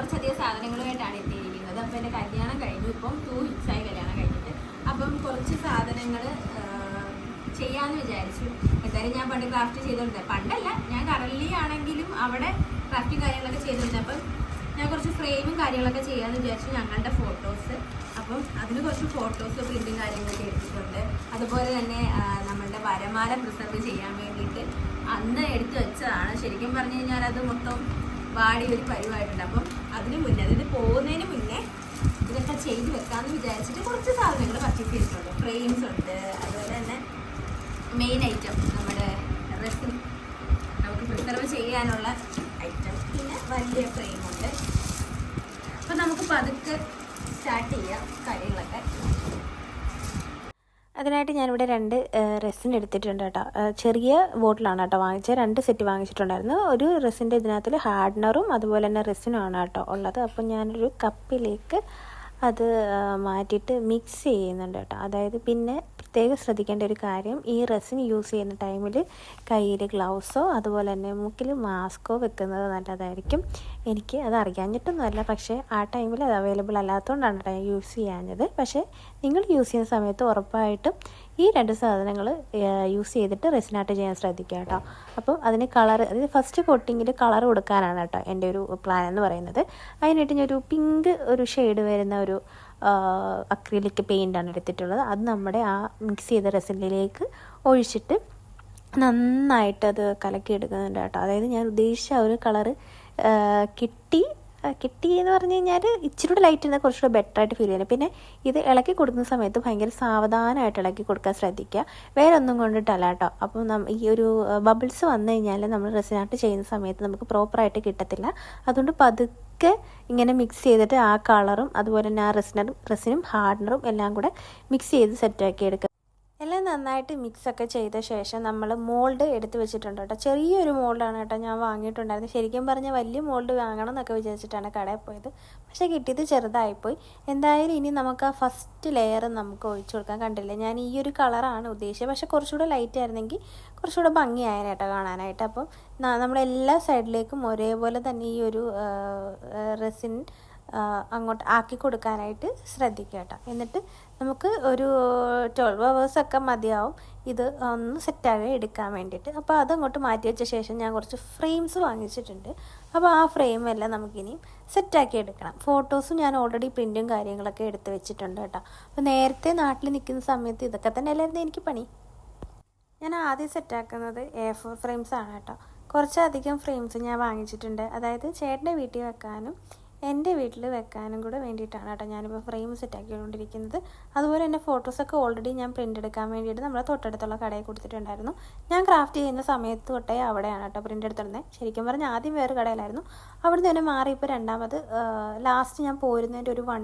കുറച്ചധികം സാധനങ്ങളുമായിട്ടാണ് എത്തിയിരിക്കുന്നത്. അപ്പം എന്റെ കല്യാണം കഴിഞ്ഞു. ഇപ്പം ടു വീക്സായി കല്യാണം കഴിഞ്ഞിട്ട്. അപ്പം കുറച്ച് സാധനങ്ങൾ ചെയ്യാമെന്ന് വിചാരിച്ചു. എന്തായാലും ഞാൻ പണ്ട് ക്രാഫ്റ്റ് ചെയ്തുകൊണ്ട് പണ്ടല്ല ഞാൻ കറലി ആണെങ്കിലും അവിടെ ക്രാഫ്റ്റും കാര്യങ്ങളൊക്കെ ചെയ്തിട്ടുണ്ട് അപ്പം ഞാൻ കുറച്ച് ഫ്രെയിമും കാര്യങ്ങളൊക്കെ ചെയ്യാമെന്ന് വിചാരിച്ചു. ഞങ്ങളുടെ ഫോട്ടോസ് അപ്പം അതിന് കുറച്ച് ഫോട്ടോസ് പ്രിന്റും കാര്യങ്ങളൊക്കെ എടുത്തിട്ടുണ്ട്. അതുപോലെ തന്നെ നമ്മളുടെ വരമാല പ്രിസർവ് ചെയ്യാൻ വേണ്ടിയിട്ട് അന്ന് എടുത്തു വെച്ചതാണ്. ശരിക്കും പറഞ്ഞു കഴിഞ്ഞാൽ അത് മൊത്തം വാടി ഒരു പരിവായിട്ടുണ്ട്. അപ്പം അതിന് മുന്നേ അതിന് പോകുന്നതിന് മുന്നേ ഇതൊക്കെ ചെയ്ത് വെക്കാമെന്ന് വിചാരിച്ചിട്ട് കുറച്ച് സാധനങ്ങൾ പർച്ചേസ് ചെയ്തിട്ടുണ്ട്. ഫ്രെയിംസ് ഉണ്ട് അതുപോലെ തന്നെ മെയിൻ ഐറ്റം നമ്മുടെ റെസിൻ നമുക്ക് പ്രിസർവ് ചെയ്യാനുള്ള ഐറ്റം പിന്നെ വലിയ ഫ്രെയിമുണ്ട് അപ്പം നമുക്ക് പതുക്കെ സ്റ്റാർട്ട് ചെയ്യാം കാര്യങ്ങളൊക്കെ. അതിനായിട്ട് ഞാനിവിടെ രണ്ട് റെസിൻ എടുത്തിട്ടുണ്ട് കേട്ടോ. ചെറിയ ബോട്ടിലാണ് കേട്ടോ വാങ്ങിച്ചത്. രണ്ട് സെറ്റ് വാങ്ങിച്ചിട്ടുണ്ടായിരുന്നു. ഒരു റെസിന്റെ ഇതിനകത്തിൽ ഹാർഡ്നറും അതുപോലെ തന്നെ റെസിനുമാണ് കേട്ടോ ഉള്ളത്. അപ്പോൾ ഞാനൊരു കപ്പിലേക്ക് അത് മാറ്റിയിട്ട് മിക്സ് ചെയ്യുന്നുണ്ട് കേട്ടോ. അതായത് പിന്നെ പ്രത്യേകം ശ്രദ്ധിക്കേണ്ട ഒരു കാര്യം ഈ റെസിൻ യൂസ് ചെയ്യുന്ന ടൈമിൽ കയ്യിൽ ഗ്ലൗസോ അതുപോലെ തന്നെ മൂക്കിൽ മാസ്കോ വെക്കുന്നത് നല്ലതായിരിക്കും. എനിക്ക് അത് അറിയാഞ്ഞിട്ടൊന്നുമല്ല. പക്ഷേ ആ ടൈമിൽ അത് അവൈലബിൾ അല്ലാത്തതുകൊണ്ടാണ് കേട്ടോ യൂസ് ചെയ്യാഞ്ഞത്. പക്ഷേ നിങ്ങൾ യൂസ് ചെയ്യുന്ന സമയത്ത് ഉറപ്പായിട്ടും ഈ രണ്ട് സാധനങ്ങൾ യൂസ് ചെയ്തിട്ട് റെസിനാട്ട് ചെയ്യാൻ ശ്രദ്ധിക്കുക കേട്ടോ. അപ്പം അതിന് കളർ അതായത് ഫസ്റ്റ് കോട്ടിങ്ങിൽ കളർ കൊടുക്കാനാണ് കേട്ടോ എന്റെ ഒരു പ്ലാൻ എന്ന് പറയുന്നത്. അതിനായിട്ട് ഒരു പിങ്ക് ഒരു ഷെയ്ഡ് വരുന്ന ഒരു അക്രിലിക് പെയിന്റാണ് എടുത്തിട്ടുള്ളത്. അത് നമ്മുടെ ആ മിക്സ് ചെയ്ത റെസിനിലേക്ക് ഒഴിച്ചിട്ട് നന്നായിട്ട് അത് കലക്കി എടുക്കുന്നുണ്ട് കേട്ടോ. അതായത് ഞാൻ ഉദ്ദേശിച്ച ആ ഒരു കളറ് കിട്ടി കിട്ടി എന്ന് പറഞ്ഞു കഴിഞ്ഞാൽ ഇച്ചിരി കൂടെ ലൈറ്റ് ഇരുന്നാൽ കുറച്ചുകൂടെ ബെറ്റർ ആയിട്ട് ഫീൽ ചെയ്യുന്നത് പിന്നെ ഇത് ഇളക്കി കൊടുക്കുന്ന സമയത്ത് ഭയങ്കര സാവധാനമായിട്ട് ഇളക്കി കൊടുക്കാൻ ശ്രദ്ധിക്കുക. വേറെ ഒന്നും കൊണ്ടിട്ടല്ല കേട്ടോ. അപ്പോൾ ഈ ഒരു ബബിൾസ് വന്നു കഴിഞ്ഞാൽ നമ്മൾ റെസിനാട്ട് ചെയ്യുന്ന സമയത്ത് നമുക്ക് പ്രോപ്പറായിട്ട് കിട്ടത്തില്ല. അതുകൊണ്ട് പതുക്കെ ഇങ്ങനെ മിക്സ് ചെയ്തിട്ട് ആ കളറും അതുപോലെ തന്നെ ആ റെസിനറും റെസിനും ഹാർഡനറും എല്ലാം കൂടെ മിക്സ് ചെയ്ത് സെറ്റാക്കി എടുക്കുക നന്നായിട്ട് മിക്സ് ഒക്കെ ചെയ്ത ശേഷം നമ്മൾ മോൾഡ് എടുത്ത് വെച്ചിട്ടുണ്ട് കേട്ടോ. ചെറിയൊരു മോൾഡാണ് കേട്ടോ ഞാൻ വാങ്ങിയിട്ടുണ്ടായിരുന്നു ശരിക്കും പറഞ്ഞാൽ വലിയ മോൾഡ് വാങ്ങണം എന്നൊക്കെ വിചാരിച്ചിട്ടാണ് കടയിൽ പോയത്. പക്ഷേ കിട്ടിയത് ചെറുതായിപ്പോയി. എന്തായാലും ഇനി നമുക്ക് ആ ഫസ്റ്റ് ലെയർ നമുക്ക് ഒഴിച്ചു കൊടുക്കാൻ കണ്ടില്ല? ഞാൻ ഈ ഒരു കളറാണ് ഉദ്ദേശിച്ചത്. പക്ഷെ കുറച്ചുകൂടെ ലൈറ്റ് ആയിരുന്നെങ്കിൽ കുറച്ചുകൂടെ ഭംഗിയായ കേട്ടോ കാണാനായിട്ട്. അപ്പം നമ്മളെല്ലാ എല്ലാ സൈഡിലേക്കും ഒരേപോലെ തന്നെ ഈ ഒരു റെസിൻ അങ്ങോട്ട് ആക്കി കൊടുക്കാനായിട്ട് ശ്രദ്ധിക്കുക കേട്ടോ. എന്നിട്ട് നമുക്ക് ഒരു ട്വൽവ് അവേഴ്സൊക്കെ മതിയാവും ഇത് ഒന്ന് സെറ്റാകെ എടുക്കാൻ വേണ്ടിയിട്ട്. അപ്പോൾ അതങ്ങോട്ട് മാറ്റി വെച്ച ശേഷം ഞാൻ കുറച്ച് ഫ്രെയിംസ് വാങ്ങിച്ചിട്ടുണ്ട്. അപ്പോൾ ആ ഫ്രെയിം എല്ലാം നമുക്കിനി സെറ്റാക്കി എടുക്കണം. ഫോട്ടോസും ഞാൻ ഓൾറെഡി പ്രിന്റും കാര്യങ്ങളൊക്കെ എടുത്ത് വെച്ചിട്ടുണ്ട് കേട്ടോ. അപ്പോൾ നേരത്തെ നാട്ടിൽ നിൽക്കുന്ന സമയത്ത് ഇതൊക്കെ തന്നെ അല്ലായിരുന്നു എനിക്ക് പണി. ഞാൻ ആദ്യം സെറ്റാക്കുന്നത് എ ഫോർ ഫ്രെയിംസ് ആണ് കേട്ടോ. കുറച്ചധികം ഫ്രെയിംസ് ഞാൻ വാങ്ങിച്ചിട്ടുണ്ട്. അതായത് ചേട്ടന്റെ വീട്ടിൽ വെക്കാനും എന്റെ വീട്ടിൽ വെക്കാനും കൂടെ വേണ്ടിയിട്ടാണ് കേട്ടോ ഞാനിപ്പോൾ ഫ്രെയിം സെറ്റാക്കിക്കൊണ്ടിരിക്കുന്നത് അതുപോലെ തന്നെ ഫോട്ടോസൊക്കെ ഓൾറെഡി ഞാൻ പ്രിന്റ് എടുക്കാൻ വേണ്ടിയിട്ട് നമ്മളെ തൊട്ടടുത്തുള്ള കടയിൽ കൊടുത്തിട്ടുണ്ടായിരുന്നു. ഞാൻ ക്രാഫ്റ്റ് ചെയ്യുന്ന സമയത്ത് തൊട്ടേ അവിടെയാണ് കേട്ടോ പ്രിന്റ് എടുത്തിരുന്നത് ശരിക്കും പറഞ്ഞാൽ ആദ്യം വേറെ കടയിലായിരുന്നു. അവിടെ തന്നെ മാറി ഇപ്പോൾ രണ്ടാമത് ലാസ്റ്റ് ഞാൻ പോരുന്നതിന്റെ ഒരു one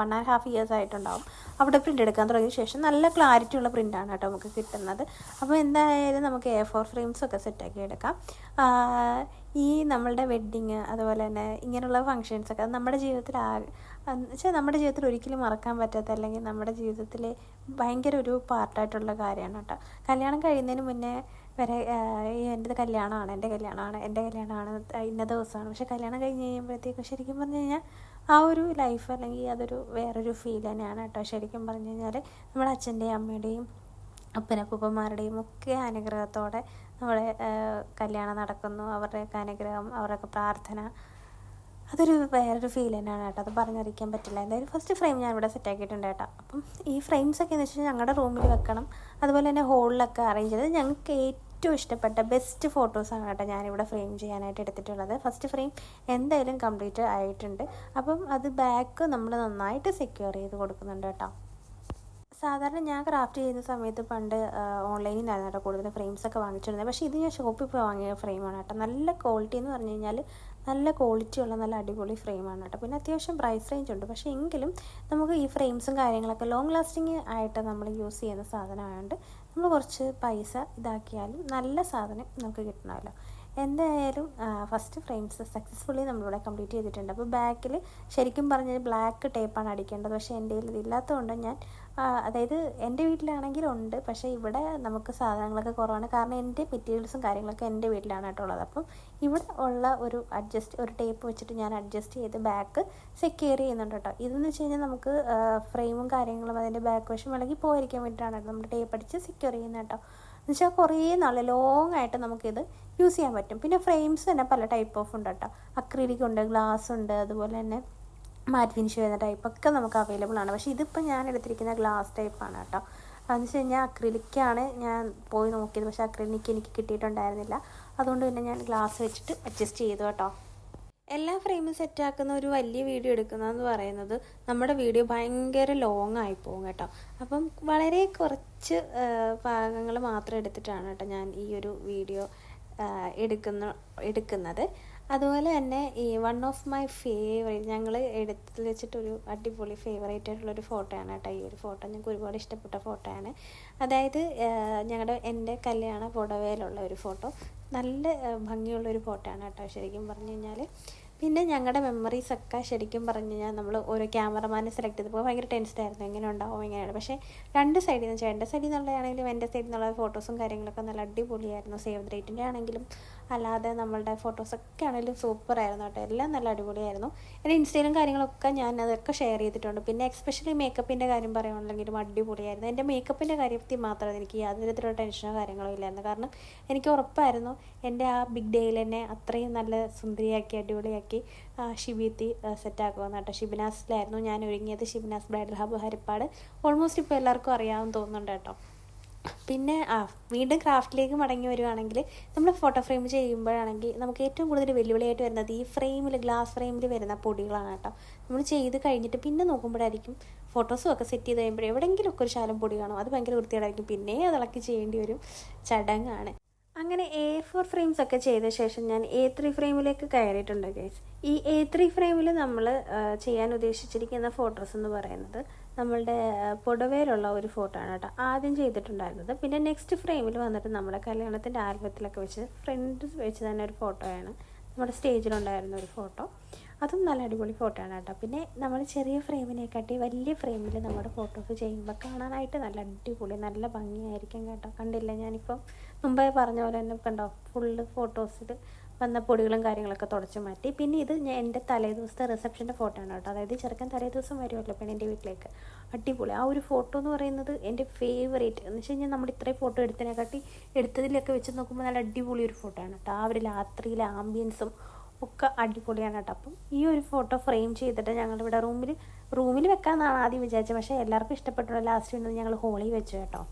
one and half years ആയിട്ടുണ്ടാവും. അവിടെ പ്രിന്റ് എടുക്കാൻ തുടങ്ങിയ ശേഷം നല്ല ക്ലാരിറ്റി ഉള്ള പ്രിന്റാണ് കേട്ടോ നമുക്ക് കിട്ടുന്നത്. അപ്പോൾ എന്തായാലും നമുക്ക് എ ഫോർ ഫ്രെയിംസ് ഒക്കെ സെറ്റാക്കി എടുക്കാം. ഈ നമ്മളുടെ വെഡ്ഡിങ് അതുപോലെ തന്നെ ഇങ്ങനെയുള്ള ഫങ്ഷൻസ് ഒക്കെ അത് നമ്മുടെ ജീവിതത്തിൽ വെച്ചാൽ നമ്മുടെ ജീവിതത്തിൽ ഒരിക്കലും മറക്കാൻ പറ്റാത്ത അല്ലെങ്കിൽ നമ്മുടെ ജീവിതത്തിൽ ഭയങ്കര ഒരു പാർട്ടായിട്ടുള്ള കാര്യമാണ് കേട്ടോ. കല്യാണം കഴിയുന്നതിന് മുന്നേ വരെ എന്റെ കല്യാണമാണ് എന്റെ കല്യാണമാണ് എന്റെ കല്യാണമാണ് ഇന്ന ദിവസമാണ്. പക്ഷെ കല്യാണം കഴിഞ്ഞ് കഴിയുമ്പോഴത്തേക്കും ശരിക്കും പറഞ്ഞു കഴിഞ്ഞാൽ ആ ഒരു ലൈഫ് അല്ലെങ്കിൽ അതൊരു വേറൊരു ഫീൽ തന്നെയാണ് കേട്ടോ. ശരിക്കും പറഞ്ഞു കഴിഞ്ഞാൽ നമ്മുടെ അച്ഛന്റെയും അമ്മയുടെയും അപ്പനപ്പൂപ്പന്മാരുടെയും ഒക്കെ അനുഗ്രഹത്തോടെ നമ്മുടെ കല്യാണം നടക്കുന്നു അവരുടെയൊക്കെ അനുഗ്രഹം അവരുടെയൊക്കെ പ്രാർത്ഥന. അതൊരു വേറൊരു ഫീൽ തന്നെയാണ് കേട്ടോ. അത് പറഞ്ഞറിയിക്കാൻ പറ്റില്ല. എന്തായാലും ഫസ്റ്റ് ഫ്രെയിം ഞാൻ ഇവിടെ സെറ്റ് ആക്കിയിട്ടുണ്ട് കേട്ടോ. അപ്പം ഈ ഫ്രെയിംസ് ഒക്കെ എന്ന് വെച്ചാൽ ഞങ്ങളുടെ റൂമിൽ വെക്കണം. അതുപോലെ തന്നെ ഹോളിലൊക്കെ അറേഞ്ച് ചെയ്തത് ഞങ്ങൾക്ക് ഏറ്റവും ഇഷ്ടപ്പെട്ട ബെസ്റ്റ് ഫോട്ടോസാണ് കേട്ടോ ഞാനിവിടെ ഫ്രെയിം ചെയ്യാനായിട്ട് എടുത്തിട്ടുള്ളത്. ഫസ്റ്റ് ഫ്രെയിം എന്തായാലും കംപ്ലീറ്റ് ആയിട്ടുണ്ട്. അപ്പം അത് ബാക്ക് നമ്മൾ നന്നായിട്ട് സെക്യൂർ ചെയ്ത് കൊടുക്കുന്നുണ്ട് കേട്ടോ. സാധാരണ ഞാൻ ക്രാഫ്റ്റ് ചെയ്യുന്ന സമയത്ത് പണ്ട് ഓൺലൈനിൽ നിന്നായിരുന്നു കേട്ടോ കൂടുതൽ ഫ്രെയിംസ് ഒക്കെ വാങ്ങിച്ചിരുന്നത്. പക്ഷേ ഇത് ഞാൻ ഷോപ്പിൽ പോയി വാങ്ങിയ ഫ്രെയിമാണ് കേട്ടോ നല്ല ക്വാളിറ്റി എന്ന് പറഞ്ഞു കഴിഞ്ഞാൽ നല്ല ക്വാളിറ്റി ഉള്ള നല്ല അടിപൊളി ഫ്രെയിമാണ് കേട്ടോ പിന്നെ അത്യാവശ്യം പ്രൈസ് റേഞ്ച് ഉണ്ട്. പക്ഷേ എങ്കിലും നമുക്ക് ഈ ഫ്രെയിംസും കാര്യങ്ങളൊക്കെ ലോങ് ലാസ്റ്റിംഗ് ആയിട്ട് നമ്മൾ യൂസ് ചെയ്യുന്ന സാധനമായതുകൊണ്ട് നമ്മൾ കുറച്ച് പൈസ ഇതാക്കിയാലും നല്ല സാധനം നമുക്ക് കിട്ടണമല്ലോ. എന്തായാലും ഫസ്റ്റ് ഫ്രെയിംസ് സക്സസ്ഫുള്ളി നമ്മളിവിടെ കംപ്ലീറ്റ് ചെയ്തിട്ടുണ്ട്. അപ്പോൾ ബാക്കിൽ ശരിക്കും പറഞ്ഞാൽ ബ്ലാക്ക് ടേപ്പാണ് അടിക്കേണ്ടത്. പക്ഷേ എന്റെ കയ്യിൽ ഇതില്ലാത്തതുകൊണ്ട് ഞാൻ അതായത് എന്റെ വീട്ടിലാണെങ്കിൽ ഉണ്ട്. പക്ഷേ ഇവിടെ നമുക്ക് സാധനങ്ങളൊക്കെ കുറവാണ്. കാരണം എന്റെ മെറ്റീരിയൽസും കാര്യങ്ങളൊക്കെ എന്റെ വീട്ടിലാണ് കേട്ടോ ഉള്ളത്. അപ്പം ഇവിടെ ഉള്ള ഒരു അഡ്ജസ്റ്റ് ഒരു ടേപ്പ് വെച്ചിട്ട് ഞാൻ അഡ്ജസ്റ്റ് ചെയ്ത് ബാക്ക് സെക്യൂർ ചെയ്യുന്നുണ്ട് കേട്ടോ. ഇതെന്ന് വെച്ച് കഴിഞ്ഞാൽ നമുക്ക് ഫ്രെയിമും കാര്യങ്ങളും അതിന്റെ ബാക്ക് വശം ഇളകി പോയിരിക്കാൻ വേണ്ടിയിട്ടാണ് കേട്ടോ നമ്മൾ ടേപ്പ് അടിച്ച് സെക്യൂർ ചെയ്യുന്നത് കേട്ടോ. എന്ന് വെച്ചാൽ കുറേ നാൾ ലോങ് ആയിട്ട് നമുക്കിത് യൂസ് ചെയ്യാൻ പറ്റും. പിന്നെ ഫ്രെയിംസ് തന്നെ പല ടൈപ്പ് ഓഫ് ഉണ്ട് കേട്ടോ. അക്രിലിക് ഉണ്ട് ഗ്ലാസ് ഉണ്ട് അതുപോലെ തന്നെ മാറ്റ് ഫിനിഷ് വരുന്ന ടൈപ്പൊക്കെ നമുക്ക് അവൈലബിൾ ആണ്. പക്ഷേ ഇതിപ്പോൾ ഞാൻ എടുത്തിരിക്കുന്ന ഗ്ലാസ് ടൈപ്പാണ് കേട്ടോ. അതെന്ന് വെച്ച് കഴിഞ്ഞാൽ അക്രിലിക്കാണ് ഞാൻ പോയി നോക്കിയത്. പക്ഷേ അക്രിലിക്ക് എനിക്ക് കിട്ടിയിട്ടുണ്ടായിരുന്നില്ല. അതുകൊണ്ട് തന്നെ ഞാൻ ഗ്ലാസ് വെച്ചിട്ട് അഡ്ജസ്റ്റ് ചെയ്തു കേട്ടോ. എല്ലാ ഫ്രെയിമും സെറ്റാക്കുന്ന ഒരു വലിയ വീഡിയോ എടുക്കുന്നതെന്ന് പറയുന്നത് നമ്മുടെ വീഡിയോ ഭയങ്കര ലോങ് ആയി പോകും കേട്ടോ. അപ്പം വളരെ കുറച്ച് ഭാഗങ്ങൾ മാത്രം എടുത്തിട്ടാണ് കേട്ടോ ഞാൻ ഈ ഒരു വീഡിയോ എടുക്കുന്ന എടുക്കുന്നത്. അതുപോലെ തന്നെ ഈ വൺ ഓഫ് മൈ ഫേവറേറ്റ് ഞങ്ങൾ എടുത്ത് വെച്ചിട്ടൊരു അടിപൊളി ഫേവറേറ്റ് ആയിട്ടുള്ളൊരു ഫോട്ടോയാണ് കേട്ടോ. ഈ ഒരു ഫോട്ടോ ഞങ്ങൾക്ക് ഒരുപാട് ഇഷ്ടപ്പെട്ട ഫോട്ടോയാണ് അതായത് ഞങ്ങളുടെ എന്റെ കല്യാണ പുടവയിലുള്ള ഒരു ഫോട്ടോ നല്ല ഭംഗിയുള്ള ഒരു ഫോട്ടോയാണ് കേട്ടോ ശരിക്കും പറഞ്ഞു കഴിഞ്ഞാൽ പിന്നെ ഞങ്ങളുടെ മെമ്മറീസ് ഒക്കെ ശരിക്കും പറഞ്ഞു കഴിഞ്ഞാൽ നമ്മൾ ഓരോ ക്യാമറമാനെ സെലക്ട് ചെയ്തപ്പോൾ ഭയങ്കര ടെൻസ്ഡായിരുന്നു എങ്ങനെ ഉണ്ടാവും എങ്ങനെയാണ്. പക്ഷേ രണ്ട് സൈഡിൽ നിന്ന് വെച്ചാൽ എന്റെ സൈഡിൽ നിന്നുള്ളതാണെങ്കിലും എന്റെ സൈഡിൽ നിന്നുള്ള ഫോട്ടോസും കാര്യങ്ങളൊക്കെ നല്ല അടിപൊളിയായിരുന്നു. സേവ് ദ ഡേറ്റിന്റെ ആണെങ്കിലും അല്ലാതെ നമ്മളുടെ ഫോട്ടോസൊക്കെ ആണെങ്കിലും സൂപ്പറായിരുന്നു കേട്ടോ. എല്ലാം നല്ല അടിപൊളിയായിരുന്നു. എന്റെ ഇൻസ്റ്റയിലും കാര്യങ്ങളൊക്കെ ഞാൻ അതൊക്കെ ഷെയർ ചെയ്തിട്ടുണ്ട്. പിന്നെ എക്സ്പെഷ്യലി മേക്കപ്പിന്റെ കാര്യം പറയുകയാണെങ്കിലും അടിപൊളിയായിരുന്നു. എന്റെ മേക്കപ്പിന്റെ കാര്യത്തിൽ മാത്രം എനിക്ക് യാതൊരു തരത്തിലുള്ള ടെൻഷനോ കാര്യങ്ങളോ ഇല്ലായിരുന്നു. കാരണം എനിക്ക് ഉറപ്പായിരുന്നു എന്റെ ആ ബിഗ് ഡേയിൽ എന്നെ അത്രയും നല്ല സുന്ദരിയാക്കി അടിപൊളിയാക്കി ഷിബിത്തി സെറ്റാക്കുമെന്ന് കേട്ടോ. ഷിബിനാസിലായിരുന്നു ഞാൻ ഒരുങ്ങിയത്. Shibinas bridal hub Harippad. Almost ഇപ്പോൾ എല്ലാവർക്കും അറിയാമെന്ന് തോന്നുന്നുണ്ട് കേട്ടോ. പിന്നെ ആ വീണ്ടും ക്രാഫ്റ്റിലേക്ക് മടങ്ങി വരുവാണെങ്കിൽ നമ്മൾ ഫോട്ടോ ഫ്രെയിം ചെയ്യുമ്പോഴാണെങ്കിൽ നമുക്ക് ഏറ്റവും കൂടുതൽ വെല്ലുവിളിയായിട്ട് വരുന്നത് ഈ ഫ്രെയിമിൽ ഗ്ലാസ് ഫ്രെയിമിൽ വരുന്ന പൊടികളാണ് കേട്ടോ. നമ്മൾ ചെയ്ത് കഴിഞ്ഞിട്ട് പിന്നെ നോക്കുമ്പോഴായിരിക്കും ഫോട്ടോസും ഒക്കെ സെറ്റ് ചെയ്ത് കഴിയുമ്പോൾ എവിടെയെങ്കിലും ഒക്കെ ഒരു ശാലം പൊടി കാണും. അത് ഭയങ്കര വൃത്തികേടായിരിക്കും. പിന്നെ അത് ഇളക്കി ചെയ്യേണ്ടി വരും. ചടങ്ങാണ്. അങ്ങനെ എ ഫോർ ഫ്രെയിംസ് ഒക്കെ ചെയ്ത ശേഷം ഞാൻ എ ത്രീ ഫ്രെയിമിലേക്ക് കയറിയിട്ടുണ്ട് ഗൈസ് ഈ എ ത്രീ ഫ്രെയിമിൽ നമ്മൾ ചെയ്യാൻ ഉദ്ദേശിച്ചിരിക്കുന്ന ഫോട്ടോസ് എന്ന് പറയുന്നത് നമ്മളുടെ പുടവയിലുള്ള ഒരു ഫോട്ടോ ആണ് കേട്ടോ. ആദ്യം ചെയ്തിട്ടുണ്ടായിരുന്നത്. പിന്നെ നെക്സ്റ്റ് ഫ്രെയിമിൽ വന്നിട്ട് നമ്മുടെ കല്യാണത്തിന്റെ ആൽബത്തിലൊക്കെ വെച്ച് ഫ്രണ്ട് വെച്ച് തന്നെ ഒരു ഫോട്ടോയാണ് നമ്മുടെ സ്റ്റേജിലുണ്ടായിരുന്ന ഒരു ഫോട്ടോ അതും നല്ല അടിപൊളി ഫോട്ടോ ആണ് കേട്ടോ. പിന്നെ നമ്മൾ ചെറിയ ഫ്രെയിമിനെക്കാട്ടി വലിയ ഫ്രെയിമിൽ നമ്മുടെ ഫോട്ടോസ് ചെയ്യുമ്പോൾ കാണാനായിട്ട് നല്ല അടിപൊളി നല്ല ഭംഗിയായിരിക്കും കേട്ടോ. കണ്ടില്ല ഞാനിപ്പം? മുമ്പേ പറഞ്ഞ പോലെ തന്നെ കണ്ടോ? ഫുള്ള് ഫോട്ടോസിൽ വന്ന പൊടികളും കാര്യങ്ങളൊക്കെ തുടച്ചു മാറ്റി. പിന്നെ ഇത് ഞാൻ എന്റെ തലേ ദിവസത്തെ റിസപ്ഷന്റെ ഫോട്ടോ ആണ് കേട്ടോ. അതായത് ചെറുക്കൻ തലേ ദിവസം വരുമല്ലോ പെണ്ണിന്റെ വീട്ടിലേക്ക്. അടിപൊളി. ആ ഒരു ഫോട്ടോ എന്ന് പറയുന്നത് എന്റെ ഫേവറേറ്റ് എന്ന് വെച്ച് കഴിഞ്ഞാൽ നമ്മൾ ഇത്രയും ഫോട്ടോ എടുത്തതിനെക്കാട്ടി എടുത്തതിലൊക്കെ വെച്ച് നോക്കുമ്പോൾ നല്ല അടിപൊളി ഒരു ഫോട്ടോ ആണ് കേട്ടോ. ആ ഒരു രാത്രിയിലെ ആംബിയൻസും ഒക്കെ അടിപൊളിയാണ് കേട്ടോ. അപ്പം ഈ ഒരു ഫോട്ടോ ഫ്രെയിം ചെയ്തിട്ട് ഞങ്ങളിവിടെ റൂമിൽ റൂമിൽ വെക്കാമെന്നാണ് ആദ്യം വിചാരിച്ചത്. പക്ഷേ എല്ലാവർക്കും ഇഷ്ടപ്പെട്ടുള്ള ലാസ്റ്റ് വേണ്ടത് ഞങ്ങൾ ഹോളി വെച്ചു കേട്ടോ.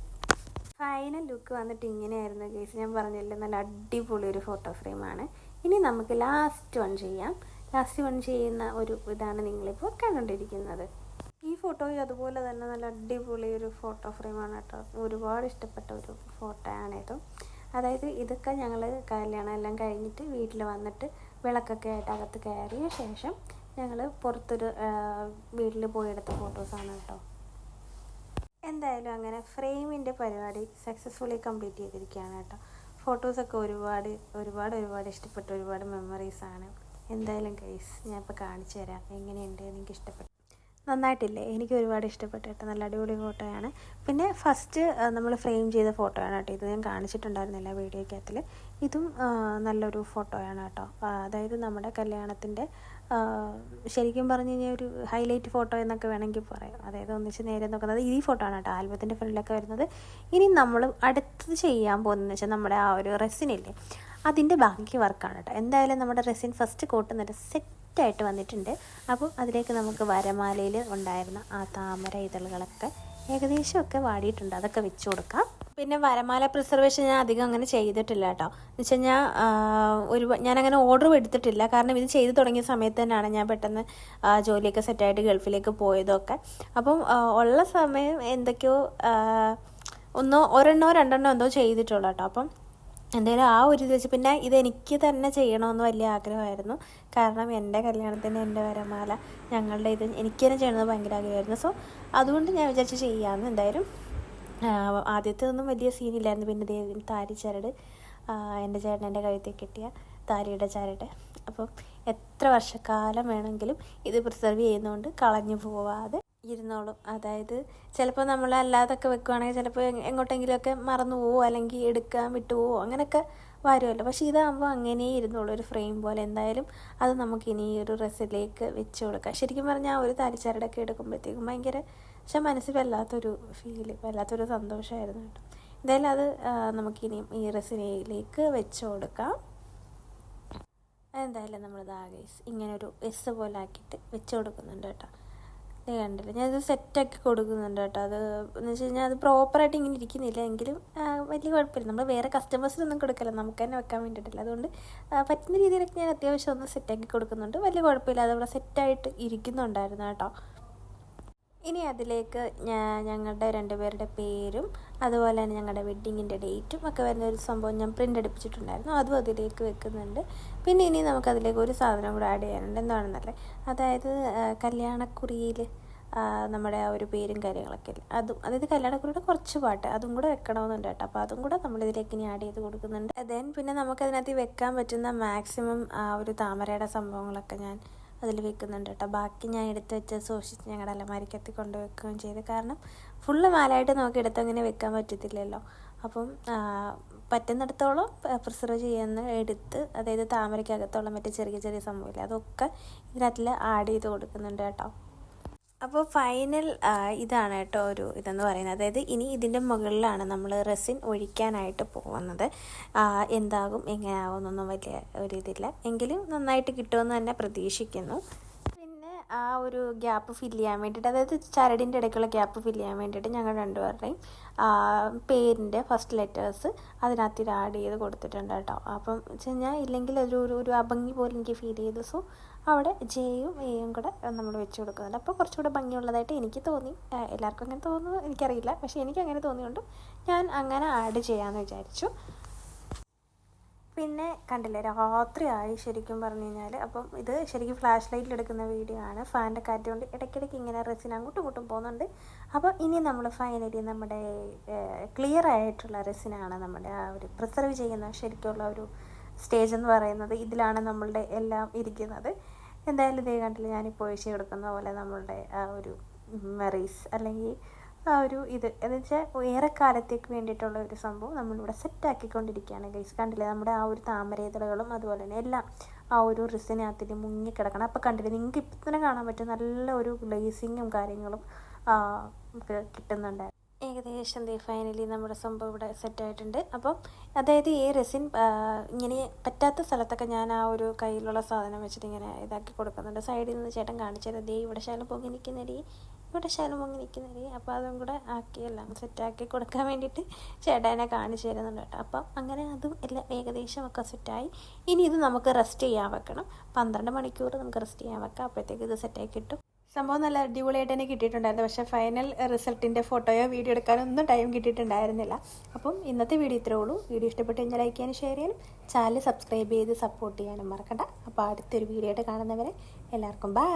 ഫൈനൽ ലുക്ക് വന്നിട്ട് ഇങ്ങനെയായിരുന്നു കേസ് ഞാൻ പറഞ്ഞല്ലോ നല്ല അടിപൊളി ഒരു ഫോട്ടോ ഫ്രെയിമാണ് ഇനി നമുക്ക് ലാസ്റ്റ് വൺ ചെയ്യാം. ലാസ്റ്റ് വൺ ചെയ്യുന്ന ഒരു ഇതാണ് നിങ്ങളിപ്പോൾ കണ്ടുകൊണ്ടിരിക്കുന്നത്. ഈ ഫോട്ടോയും അതുപോലെ തന്നെ നല്ല അടിപൊളി ഒരു ഫോട്ടോ ഫ്രെയിമാണ് കേട്ടോ. ഒരുപാട് ഇഷ്ടപ്പെട്ട ഒരു ഫോട്ടോ ആണിത് അതായത് ഇതൊക്കെ ഞങ്ങൾ കല്യാണം എല്ലാം കഴിഞ്ഞിട്ട് വീട്ടിൽ വന്നിട്ട് വിളക്കൊക്കെ ആയിട്ട് അകത്ത് കയറിയ ശേഷം ഞങ്ങൾ പുറത്തൊരു വീട്ടിൽ പോയെടുത്ത ഫോട്ടോസാണ് കേട്ടോ. എന്തായാലും അങ്ങനെ ഫ്രെയിമിന്റെ പരിപാടി സക്സസ്ഫുള്ളി കംപ്ലീറ്റ് ചെയ്തിരിക്കുകയാണ് കേട്ടോ. ഫോട്ടോസൊക്കെ ഒരുപാട് ഒരുപാട് ഒരുപാട് ഇഷ്ടപ്പെട്ട ഒരുപാട് മെമ്മറീസാണ് എന്തായാലും കൈസ് ഞാൻ ഇപ്പോൾ കാണിച്ചു തരാം എങ്ങനെയുണ്ട് എനിക്ക് ഇഷ്ടപ്പെട്ടു. നന്നായിട്ടില്ലേ? എനിക്ക് ഒരുപാട് ഇഷ്ടപ്പെട്ടു കേട്ടോ. നല്ല അടിപൊളി ഫോട്ടോയാണ് പിന്നെ ഫസ്റ്റ് നമ്മൾ ഫ്രെയിം ചെയ്ത ഫോട്ടോയാണ് കേട്ടോ ഇത്. ഞാൻ കാണിച്ചിട്ടുണ്ടായിരുന്നില്ല വീഡിയോക്കകത്തിൽ ഇതും നല്ലൊരു ഫോട്ടോയാണ് കേട്ടോ. അതായത് നമ്മുടെ കല്യാണത്തിന്റെ ശരിക്കും പറഞ്ഞു കഴിഞ്ഞാൽ ഒരു ഹൈലൈറ്റ് ഫോട്ടോ എന്നൊക്കെ വേണമെങ്കിൽ പറയാം. അതായത് ഒന്നിച്ച് നേരെ നോക്കുന്നത് ഈ ഫോട്ടോ ആണ് കേട്ടോ. ആൽബത്തിന്റെ ഫ്രണ്ടിലൊക്കെ വരുന്നത്. ഇനി നമ്മൾ അടുത്തത് ചെയ്യാൻ പോകുന്നതെന്ന് വെച്ചാൽ നമ്മുടെ ആ ഒരു റെസിനില്ലേ അതിന്റെ ബാക്കി വർക്കാണ് കേട്ടോ. എന്തായാലും നമ്മുടെ റെസിൻ ഫസ്റ്റ് കോട്ട് നല്ല സെറ്റായിട്ട് വന്നിട്ടുണ്ട്. അപ്പോൾ അതിലേക്ക് നമുക്ക് വരമാലയിൽ ഉണ്ടായിരുന്ന ആ താമര ഇതളുകളൊക്കെ ഏകദേശമൊക്കെ വാടിയിട്ടുണ്ട്. അതൊക്കെ വെച്ച് കൊടുക്കാം. പിന്നെ വരമാല പ്രിസർവേഷൻ ഞാൻ അധികം അങ്ങനെ ചെയ്തിട്ടില്ല കേട്ടോ എന്ന് വെച്ച് ഞാൻ ഒരു ഞാനങ്ങനെ ഓർഡറും എടുത്തിട്ടില്ല. കാരണം ഇത് ചെയ്തു തുടങ്ങിയ സമയത്ത് തന്നെയാണ് ഞാൻ പെട്ടെന്ന് ജോലിയൊക്കെ സെറ്റായിട്ട് ഗൾഫിലേക്ക് പോയതൊക്കെ. അപ്പം ഉള്ള സമയം എന്തൊക്കെയോ ഒന്നോ ഒരെണ്ണോ രണ്ടെണ്ണോ എന്തോ ചെയ്തിട്ടുള്ളൂ കേട്ടോ അപ്പം എന്തായാലും ആ ഒരു ഇത് വെച്ച് പിന്നെ ഇതെനിക്ക് തന്നെ ചെയ്യണമെന്ന് വലിയ ആഗ്രഹമായിരുന്നു. കാരണം എന്റെ കല്യാണത്തിന് എന്റെ വരമാല ഞങ്ങളുടെ ഇത് എനിക്ക് തന്നെ ചെയ്യണമെന്ന് ഭയങ്കര ആഗ്രഹമായിരുന്നു. സോ അതുകൊണ്ട് ഞാൻ വിചാരിച്ച് ചെയ്യാമെന്ന് എന്തായാലും ആദ്യത്തെ ഒന്നും വലിയ സീനില്ലായിരുന്നു പിന്നെ ദേ താരി ചരട് എന്റെ ചേട്ടൻ എന്റെ കഴുത്തിൽ കിട്ടിയ താരിയുടെ ചരട്. അപ്പം എത്ര വർഷക്കാലം വേണമെങ്കിലും ഇത് പ്രിസർവ് ചെയ്യുന്നതുകൊണ്ട് കളഞ്ഞു പോവാതെ ഇരുന്നോളും. അതായത് ചിലപ്പോൾ നമ്മൾ അല്ലാതൊക്കെ വെക്കുവാണെങ്കിൽ ചിലപ്പോൾ എങ്ങോട്ടെങ്കിലുമൊക്കെ മറന്നു പോവോ അല്ലെങ്കിൽ എടുക്കാൻ വിട്ടു പോവോ അങ്ങനെയൊക്കെ വരുമല്ലോ. പക്ഷേ ഇതാകുമ്പോൾ അങ്ങനെ ഇരുന്നോളൂ. ഒരു ഫ്രെയിം പോലെ എന്തായാലും അത് നമുക്ക് ഇനി ഈ ഒരു ഡ്രസ്സിലേക്ക് വെച്ച് കൊടുക്കാം. ശരിക്കും പറഞ്ഞാൽ ഒരു തരിച്ചരടൊക്കെ എടുക്കുമ്പോഴത്തേക്കും ഭയങ്കര പക്ഷെ മനസ്സിൽ വല്ലാത്തൊരു ഫീൽ വല്ലാത്തൊരു സന്തോഷമായിരുന്നു കേട്ടോ. എന്തായാലും അത് നമുക്കിനിയും ഈ റെസിനയിലേക്ക് വെച്ച് കൊടുക്കാം. എന്തായാലും നമ്മൾ ഗൈസ് ഇങ്ങനെ ഒരു എസ് പോലെ ആക്കിയിട്ട് വെച്ച് കൊടുക്കുന്നുണ്ട് കേട്ടോ. ഇത് കണ്ടില്ല ഞാനത് സെറ്റാക്കി കൊടുക്കുന്നുണ്ട് കേട്ടോ. അത് എന്ന് വെച്ച് കഴിഞ്ഞാൽ അത് പ്രോപ്പറായിട്ട് ഇങ്ങനെ ഇരിക്കുന്നില്ല. എങ്കിലും വലിയ കുഴപ്പമില്ല. നമ്മൾ വേറെ കസ്റ്റമേഴ്സിനൊന്നും കൊടുക്കില്ല. നമുക്ക് തന്നെ വെക്കാൻ വേണ്ടിയിട്ടില്ല. അതുകൊണ്ട് പറ്റുന്ന രീതിയിലൊക്കെ ഞാൻ അത്യാവശ്യം ഒന്ന് സെറ്റാക്കി കൊടുക്കുന്നുണ്ട്. വലിയ കുഴപ്പമില്ല. അതവിടെ സെറ്റായിട്ട് ഇരിക്കുന്നുണ്ടായിരുന്നു കേട്ടോ. ഇനി അതിലേക്ക് ഞങ്ങളുടെ രണ്ടുപേരുടെ പേരും അതുപോലെ തന്നെ ഞങ്ങളുടെ വെഡ്ഡിങ്ങിന്റെ ഡേറ്റും ഒക്കെ വരുന്ന ഒരു സംഭവം ഞാൻ പ്രിന്റ് അടിപ്പിച്ചിട്ടുണ്ടായിരുന്നു അതും അതിലേക്ക് വെക്കുന്നുണ്ട്. പിന്നെ ഇനി നമുക്ക് അതിലേക്ക് ഒരു സാധനം കൂടെ ആഡ് ചെയ്യാനുണ്ട്. എന്താണെന്നല്ലേ? അതായത് കല്യാണക്കുറിയിൽ നമ്മുടെ ആ ഒരു പേരും കാര്യങ്ങളൊക്കെ ഇല്ല? അതും അതായത് കല്യാണക്കുറിയുടെ കുറച്ച് പാട്ട് അതും കൂടെ വെക്കണമെന്നുണ്ട് കേട്ടോ. അപ്പോൾ അതും കൂടെ നമ്മളിതിലേക്ക് ഇനി ആഡ് ചെയ്ത് കൊടുക്കുന്നുണ്ട്. ദെൻ പിന്നെ നമുക്കതിനകത്ത് വെക്കാൻ പറ്റുന്ന മാക്സിമം ആ ഒരു താമരയുടെ സംഭവങ്ങളൊക്കെ ഞാൻ അതിൽ വെക്കുന്നുണ്ട് കേട്ടോ. ബാക്കി ഞാൻ എടുത്ത് വെച്ച് സൂക്ഷിച്ച് ഞങ്ങളുടെ അലമാരിക്കത്തി കൊണ്ട് വെക്കുകയും ചെയ്തു. കാരണം ഫുള്ള് മാലായിട്ട് നമുക്ക് എടുത്ത് അങ്ങനെ വെക്കാൻ പറ്റത്തില്ലല്ലോ. അപ്പം പറ്റുന്നിടത്തോളം പ്രിസർവ് ചെയ്യുന്ന എടുത്ത് അതായത് താമരയ്ക്കകത്തോളം മറ്റേ ചെറിയ ചെറിയ സംഭവമില്ല അതൊക്കെ ഇതിനകത്തിൽ ആഡ് ചെയ്ത് കൊടുക്കുന്നുണ്ട് കേട്ടോ. അപ്പോൾ ഫൈനൽ ഇതാണ് കേട്ടോ ഒരു ഇതെന്ന് പറയുന്നത്. അതായത് ഇനി ഇതിന്റെ മുകളിലാണ് നമ്മൾ റെസിൻ ഒഴിക്കാനായിട്ട് പോകുന്നത്. എന്താകും എങ്ങനെയാകുന്നൊന്നും വലിയ ഒരു ഇതില്ല. എങ്കിലും നന്നായിട്ട് കിട്ടുമെന്ന് തന്നെ പ്രതീക്ഷിക്കുന്നു. ആ ഒരു ഗ്യാപ്പ് ഫില്ല് ചെയ്യാൻ വേണ്ടിയിട്ട് അതായത് ചരടിന്റെ ഇടയ്ക്കുള്ള ഗ്യാപ്പ് ഫില്ല് ചെയ്യാൻ വേണ്ടിയിട്ട് ഞങ്ങൾ രണ്ടുപേരുടെയും പേരിന്റെ ഫസ്റ്റ് ലെറ്റേഴ്സ് അതിനകത്ത് ആഡ് ചെയ്ത് കൊടുത്തിട്ടുണ്ട് കേട്ടോ. അപ്പം വെച്ച് കഴിഞ്ഞാൽ ഇല്ലെങ്കിൽ ഒരു ഒരു അഭംഗി പോലെ എനിക്ക് ഫീൽ ചെയ്തു സോ അവിടെ ജെയും എയും കൂടെ നമ്മൾ വെച്ച് കൊടുക്കുന്നുണ്ട്. അപ്പോൾ കുറച്ചുകൂടെ ഭംഗിയുള്ളതായിട്ട് എനിക്ക് തോന്നി. എല്ലാവർക്കും അങ്ങനെ തോന്നുന്നു. എനിക്കറിയില്ല. പക്ഷേ എനിക്ക് അങ്ങനെ തോന്നിയുകൊണ്ട് ഞാൻ അങ്ങനെ ആഡ് ചെയ്യാമെന്ന് വിചാരിച്ചു. പിന്നെ കണ്ടില്ലേ രാത്രിയായി ശരിക്കും പറഞ്ഞു കഴിഞ്ഞാൽ അപ്പം ഇത് ശരിക്കും ഫ്ലാഷ് ലൈറ്റിൽ എടുക്കുന്ന വീഡിയോ ആണ്. ഫാന്റെ കാറ്റ് കൊണ്ട് ഇടയ്ക്കിടയ്ക്ക് ഇങ്ങനെ റെസിൻ അങ്ങോട്ടും ഇങ്ങോട്ടും പോകുന്നുണ്ട്. അപ്പോൾ ഇനി നമ്മൾ ഫൈനലി നമ്മുടെ ക്ലിയർ ആയിട്ടുള്ള റെസിനാണ് നമ്മുടെ ആ ഒരു പ്രിസർവ് ചെയ്യുന്ന ശരിക്കുള്ള ഒരു സ്റ്റേജ് എന്ന് പറയുന്നത്. ഇതിലാണ് നമ്മളുടെ എല്ലാം ഇരിക്കുന്നത്. എന്തായാലും ഇതേ കണ്ടില്ല ഞാനിപ്പോൾ ഒഴിച്ച് കൊടുക്കുന്ന പോലെ നമ്മളുടെ ആ ഒരു മെറീസ് അല്ലെങ്കിൽ ആ ഒരു ഇത്. എന്ന് വെച്ചാൽ ഏറെ കാലത്തേക്ക് വേണ്ടിയിട്ടുള്ള ഒരു സംഭവം നമ്മളിവിടെ സെറ്റാക്കിക്കൊണ്ടിരിക്കുകയാണ് ഗൈസ് കണ്ടില്ലേ? നമ്മുടെ ആ ഒരു താമരേതളകളും അതുപോലെ തന്നെ എല്ലാം ആ ഒരു റിസിനകത്തിൽ മുങ്ങിക്കിടക്കണം അപ്പോൾ കണ്ടില്ലേ? നിങ്ങൾക്ക് ഇപ്പം തന്നെ കാണാൻ പറ്റും നല്ല ഒരു ഗ്ലേസിങ്ങും കാര്യങ്ങളും കിട്ടുന്നുണ്ടായിരുന്നു. ഏകദേശം ദേ ഫൈനലി നമ്മുടെ സംഭവം ഇവിടെ സെറ്റായിട്ടുണ്ട് അപ്പം അതായത് ഈ റെസിൻ ഇങ്ങനെ പറ്റാത്ത സ്ഥലത്തൊക്കെ ഞാൻ ആ ഒരു കയ്യിലുള്ള സാധനം വെച്ചിട്ട് ഇങ്ങനെ ഇതാക്കി കൊടുക്കുന്നുണ്ട്. സൈഡിൽ നിന്ന് ചേട്ടൻ കാണിച്ചത് ദേ ഇവിടെ ശാലം പൊങ്ങി നിൽക്കുന്നടി. ഇവിടെ ശാലം അങ്ങനെ നിൽക്കുന്നടി അപ്പോൾ അതും കൂടെ ആക്കി എല്ലാം സെറ്റാക്കി കൊടുക്കാൻ വേണ്ടിയിട്ട് ചേട്ടനെ കാണിച്ചു തരുന്നുണ്ട് കേട്ടോ. അപ്പം അങ്ങനെ അതും എല്ലാം ഏകദേശം ഒക്കെ സെറ്റായി ഇനി ഇത് നമുക്ക് റെസ്റ്റ് ചെയ്യാൻ വെക്കണം. പന്ത്രണ്ട് മണിക്കൂർ നമുക്ക് റെസ്റ്റ് ചെയ്യാൻ വെക്കാം. അപ്പോഴത്തേക്ക് ഇത് സെറ്റാക്കി കിട്ടും. സംഭവം നല്ല അടിപൊളിയായിട്ട് തന്നെ കിട്ടിയിട്ടുണ്ടായിരുന്നു. പക്ഷേ ഫൈനൽ റിസൾട്ടിന്റെ ഫോട്ടോയോ വീഡിയോ എടുക്കാനൊന്നും ടൈം കിട്ടിയിട്ടുണ്ടായിരുന്നില്ല. അപ്പം ഇന്നത്തെ വീഡിയോ ഇത്രേ ഉള്ളൂ. വീഡിയോ ഇഷ്ടപ്പെട്ട് കഴിഞ്ഞാൽ ലൈക്ക് ചെയ്യാനും ഷെയർ ചെയ്യാനും ചാനൽ സബ്സ്ക്രൈബ് ചെയ്ത് സപ്പോർട്ട് ചെയ്യാനും മറക്കണ്ട. അപ്പോൾ അടുത്തൊരു വീഡിയോ ആയിട്ട് കാണുന്നവരെ എല്ലാവർക്കും ബൈ